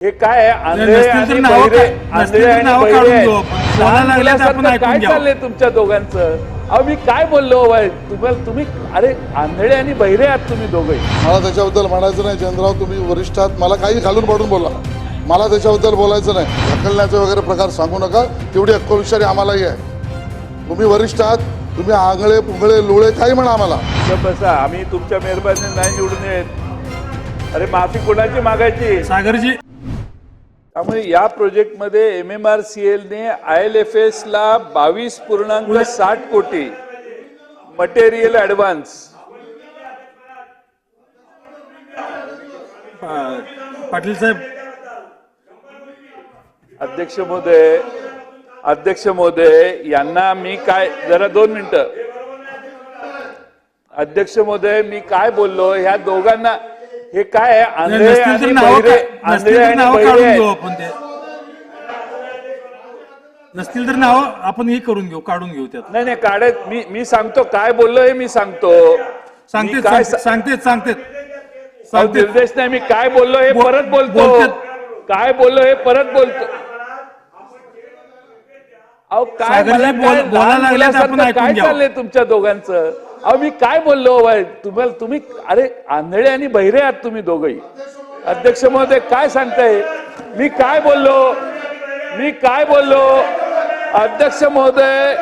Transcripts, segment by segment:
हे काय? आंधळे आणि बहिरे आंधळे आणि बहिरे मुलासारखं काय. चाललंय तुमच्या दोघांचं? अहो मी काय बोललो बाय तुम्हाला तुम्ही अरे आंधळे आणि बहिरे आहात तुम्ही दोघे मला त्याच्याबद्दल म्हणायचं नाही चंद्रराव तुम्ही वरिष्ठ आहात. मला काही घालून पाडून बोला. मला त्याच्याबद्दल बोलायचं नाही. ढकलण्याचे वगैरे प्रकार सांगू नका. तेवढी अक्कलविषारी आम्हालाही आहे. तुम्ही वरिष्ठ आहात. तुम्ही आंगळे पुंगळे लोळे काही म्हणा आम्हाला. बसा आम्ही तुमच्या मेहरबानी नाही निवडून येत. अरे माफी कोणाची मागायची? सागरजी. त्यामुळे या प्रोजेक्टमध्ये एम एम आर सी एलने आय एल एफ एस ला बावीस पूर्णांक साठ कोटी. मटेरियल ऍडव्हान्स पाटील साहेब. अध्यक्ष महोदय अध्यक्ष महोदय यांना मी काय जरा दोन मिनिटं. अध्यक्ष महोदय मी काय बोललो ह्या दोघांना हे काय आहे? आंधळे नसतील तर आणि नावं बहिरे का- नसतील आंधळे तर आणि नावं बहिरे काढून आहेत. घेऊ आपण ते. नसतील तर नावं आपण हे करून घेऊ त्यात. नाही नाही काढत मी मी सांगतो काय बोललो हे मी सांगतो. सांगते काय सा- सांगते सांगते अहो, सांगते निर्देश नाही मी काय बोललो हे बोल- परत बोलतो. बोलतेत. काय बोललो हे परत बोलतो. अहो काय सागरजी, मला बोल- काय बोलायला लहान आपण मुलासारखं ऐकून काय घ्यावं. चाललंय तुमच्या दोघांचं? अहो मी काय बोललो बाय तुम्हाला तुम्ही अरे आंधळे आणि बहिरे आहात तुम्ही दोघही. अध्यक्ष महोदय काय सांगताय? मी काय बोललो? मी काय बोललो? अध्यक्ष महोदय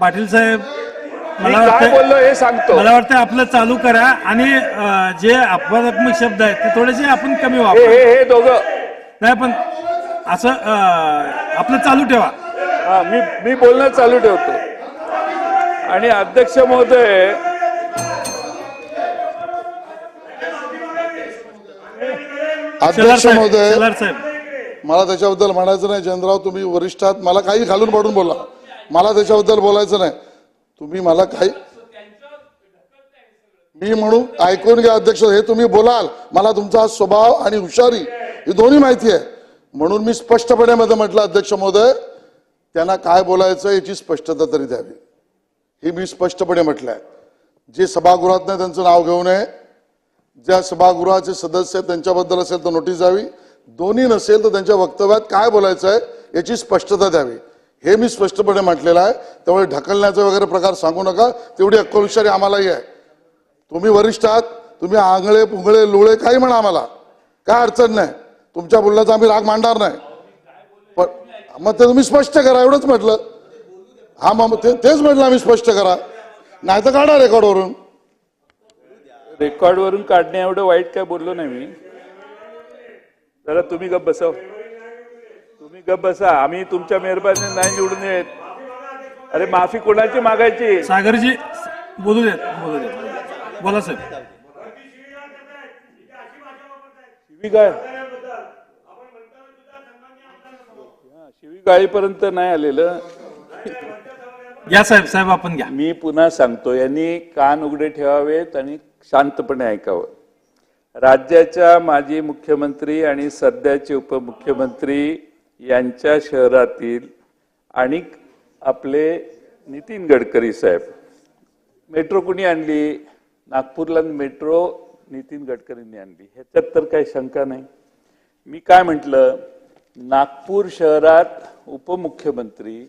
पाटील साहेब मी मला काय वाटतं बोललो हे सांगतो. मला वाटतं आपलं चालू करा आणि अं, जे अपवादात्मक शब्द आहेत ते थोडेसे आपण कमी हे वापरू. हे हे दोघं नाही पण असं आपलं चालू ठेवा. हा मी मी बोलणं चालू ठेवतो. आणि अध्यक्ष महोदय अध्यक्ष महोदय शेलार साहेब. मला त्याच्याबद्दल म्हणायचं नाही चंद्रराव तुम्ही वरिष्ठ आहात. मला काही घालून पाडून बोला. मला त्याच्याबद्दल बोलायचं नाही. तुम्ही मला काही मी म्हणून ऐकून घ्या अध्यक्ष हे तुम्ही बोलाल. मला तुमचा स्वभाव आणि हुशारी ही दोन्ही माहिती आहे. म्हणून मी स्पष्टपणे मध्ये म्हटलं अध्यक्ष महोदय त्यांना काय बोलायचं याची स्पष्टता तरी द्यावी. हे मी स्पष्टपणे म्हटलं आहे जे सभागृहात नाही त्यांचं नाव घेऊ नये. ज्या सभागृहाचे सदस्य आहेत त्यांच्याबद्दल असेल तर नोटीस द्यावी. दोन्ही नसेल तर त्यांच्या वक्तव्यात काय बोलायचं आहे याची स्पष्टता द्यावी. हे मी स्पष्टपणे म्हटलेलं आहे. त्यामुळे ढकलण्याचा वगैरे प्रकार सांगू नका. तेवढी अक्कलशारी आम्हालाही आहे. तुम्ही वरिष्ठ आहात. तुम्ही आंगळे पुंगळे लोळे काही म्हणा आम्हाला. काय अडचण नाही. तुमच्या बोलण्याचा आम्ही राग मांडणार नाही. पण मग ते तुम्ही स्पष्ट करा एवढंच म्हटलं. हा मग ते- तेच म्हटलं आम्ही स्पष्ट करा. नाही तर काढा रेकॉर्डवरून. रेकॉर्डवरून काढण्या एवढं वाईट काय बोललो नाही मी. जरा तुम्ही गप बसव. तुम्ही गप बसा. आम्ही तुमच्या मेहरबानी नाही निवडून येत अरे माफी कोणाची मागायची? सागरजी बोलू देत बोलू देत. बोला साहेब. शिवीगाळ शिवीगाळीपर्यंत नाही आलेलं. घ्या साहेब साहेब आपण घ्या. मी पुन्हा सांगतो यांनी कान उघडे ठेवावेत आणि शांतपणे ऐकावं. राज्याच्या माजी मुख्यमंत्री आणि सध्याचे उपमुख्यमंत्री यांच्या शहरातील आणि आपले नितीन गडकरी साहेब. मेट्रो कुणी आणली? नागपूरला मेट्रो नितीन गडकरींनी आणली. ह्याच्यात तर काही शंका नाही. मी काय म्हटलं? नागपूर शहरात उपमुख्यमंत्री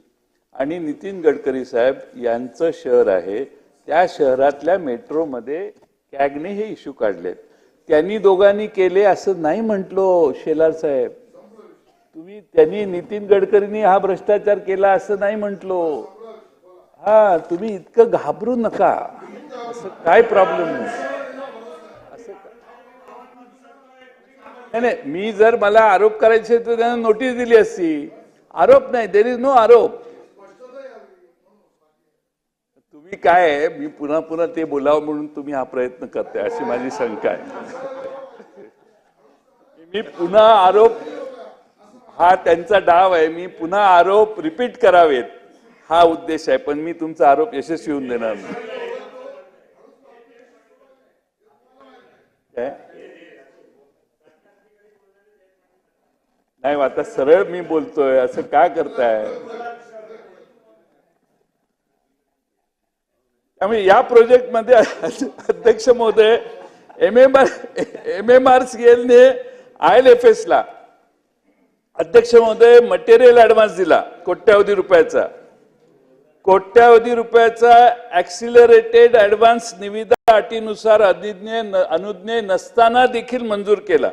आणि नितीन गडकरी साहेब यांचं शहर आहे. त्या शहरातल्या मेट्रोमध्ये कॅगने हे इश्यू काढलेत. त्यांनी दोघांनी केले असं नाही म्हटलो शेलार साहेब. तुम्ही त्यांनी नितीन गडकरींनी हा भ्रष्टाचार केला असं नाही म्हटलो. हा तुम्ही इतकं घाबरू नका. असं काय प्रॉब्लेम नाही. नाही नाही मी जर मला आरोप करायचे तर त्यांना नोटीस दिली असती. आरोप नाही देर इज नो आरोप. तुम्ही काय आहे? मी पुन्हा पुन्हा ते बोलावं म्हणून तुम्ही हा प्रयत्न करताय अशी माझी शंका आहे. मी पुन्हा आरोप हा त्यांचा डाव आहे मी पुन्हा आरोप रिपीट करावेत. हा उद्देश आहे पण मी तुमचा आरोप यशस्वी होऊन देणार नाही. नाही आता सरळ मी बोलतोय असं का करताय? त्यामुळे या प्रोजेक्टमध्ये अध्यक्ष महोदय M M R M M R C एलने I L F एसला अध्यक्ष महोदय मटेरियल ऍडव्हान्स दिला कोट्यावधी रुपयाचा. कोट्यावधी रुपयाचा ऍक्सिलरेटेड ऍडव्हान्स निविदा अटीनुसार अधिज्ञ अनुज्ञे नसताना देखील मंजूर केला.